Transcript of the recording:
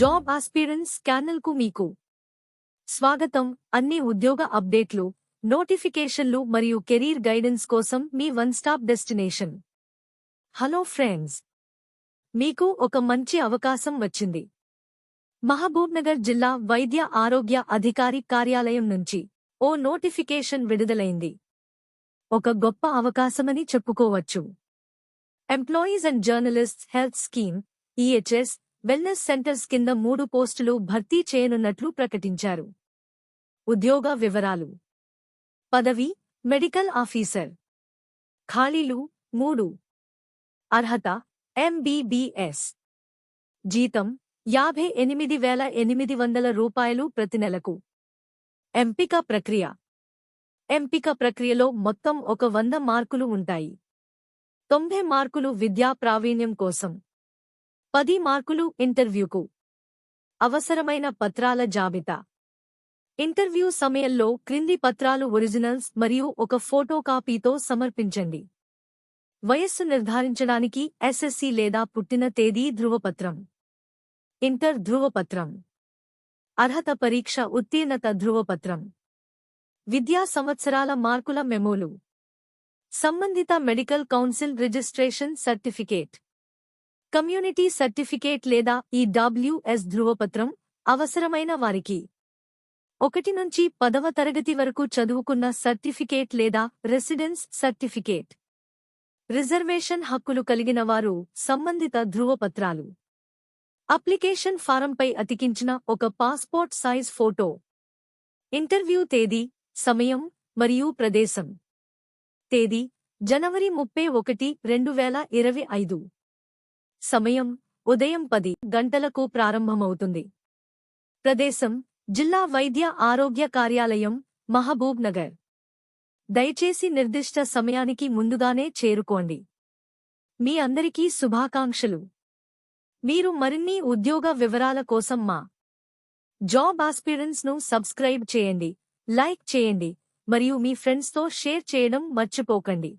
Job aspirants ఛానల్కు మీకు స్వాగతం. అన్ని ఉద్యోగ అప్డేట్లు నోటిఫికేషన్లు మరియు కెరీర్ గైడెన్స్ కోసం మీ one stop destination. Hello friends మీకు ఒక మంచి అవకాశం వచ్చింది. మహబూబ్నగర్ జిల్లా వైద్య ఆరోగ్య అధికారి కార్యాలయం నుంచి ఓ నోటిఫికేషన్ విడుదలైంది. ఒక గొప్ప అవకాశమని చెప్పుకోవచ్చు. Employees and journalists health scheme EHS wellness centres కింద మూడు పోస్టులు భర్తీ చేయనున్నట్లు ప్రకటించారు. ఉద్యోగ వివరాలు. పదవి మెడికల్ ఆఫీసర్. ఖాళీలు మూడు. అర్హత ఎంబీబీఎస్ జీతం యాభై ఎనిమిది వేల ఎనిమిది వందల రూపాయలు ప్రతి నెలకు. ఎంపిక ప్రక్రియ. ఎంపిక ప్రక్రియలో మొత్తం ఒక వంద మార్కులు ఉంటాయి. తొంభై మార్కులు విద్యా ప్రావీణ్యం కోసం. పది మార్కులు ఇంటర్వ్యూకు అవసరమైన పత్రాల జాబితా. ఇంటర్వ్యూ సమయంలో క్రింది పత్రాలు ఒరిజినల్స్ మరియు ఒక ఫోటో కాపీతో సమర్పించండి. వయస్సు నిర్ధారించడానికి ఎస్ఎస్సి లేదా పుట్టిన తేదీ ధృవపత్రం. ఇంటర్ ధృవపత్రం. అర్హత పరీక్ష ఉత్తీర్ణత ధృవపత్రం. విద్యా సంవత్సరాల మార్కుల మెమోలు. సంబంధిత medical council registration certificate. Community certificate లేదా ఈ డబ్ల్యూఎస్ ధృవపత్రం అవసరమైన వారికి. ఒకటి నుంచి పదవ తరగతి వరకు చదువుకున్న సర్టిఫికేట్ లేదా రెసిడెన్స్ సర్టిఫికేట్. రిజర్వేషన్ హక్కులు కలిగిన వారు సంబంధిత ధృవపత్రాలు. అప్లికేషన్ ఫారంపై అతికించిన ఒక పాస్పోర్ట్ సైజ్ ఫోటో. ఇంటర్వ్యూ తేదీ సమయం మరియు ప్రదేశం. తేదీ జనవరి ముప్పై ఒకటి రెండు వేల ఇరవై ఐదు. సమయం ఉదయం పది గంటలకు ప్రారంభమవుతుంది. ప్రదేశం జిల్లా వైద్య ఆరోగ్య కార్యాలయం మహబూబ్ నగర్. దయచేసి నిర్దిష్ట సమయానికి ముందుగానే చేరుకోండి. మీ అందరికీ శుభాకాంక్షలు. మీరు మరిన్ని ఉద్యోగ వివరాల కోసం మా జాబ్ ఆస్పిరెన్స్ను సబ్స్క్రైబ్ చేయండి లైక్ చేయండి మరియు మీ ఫ్రెండ్స్తో షేర్ చేయడం మర్చిపోకండి.